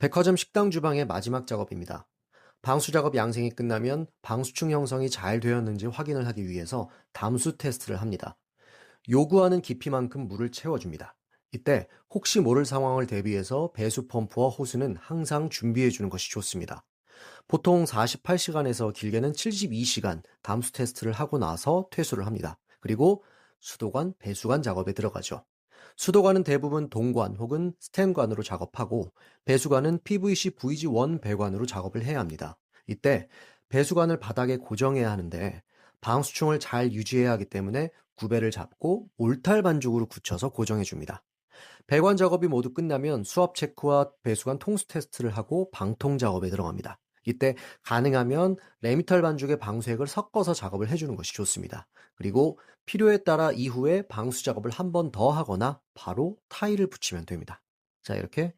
백화점 식당 주방의 마지막 작업입니다. 방수 작업 양생이 끝나면 방수층 형성이 잘 되었는지 확인을 하기 위해서 담수 테스트를 합니다. 요구하는 깊이만큼 물을 채워줍니다. 이때 혹시 모를 상황을 대비해서 배수 펌프와 호스는 항상 준비해 주는 것이 좋습니다. 보통 48시간에서 길게는 72시간 담수 테스트를 하고 나서 퇴수를 합니다. 그리고 수도관, 배수관 작업에 들어가죠. 수도관은 대부분 동관 혹은 스텐관으로 작업하고 배수관은 PVC VG1 배관으로 작업을 해야 합니다. 이때 배수관을 바닥에 고정해야 하는데 방수충을 잘 유지해야 하기 때문에 구배를 잡고 올탈 반죽으로 굳혀서 고정해 줍니다. 배관 작업이 모두 끝나면 수압 체크와 배수관 통수 테스트를 하고 방통 작업에 들어갑니다. 이때 가능하면 레미털 반죽에 방수액을 섞어서 작업을 해주는 것이 좋습니다. 그리고 필요에 따라 이후에 방수 작업을 한 번 더 하거나 바로 타일을 붙이면 됩니다. 자, 이렇게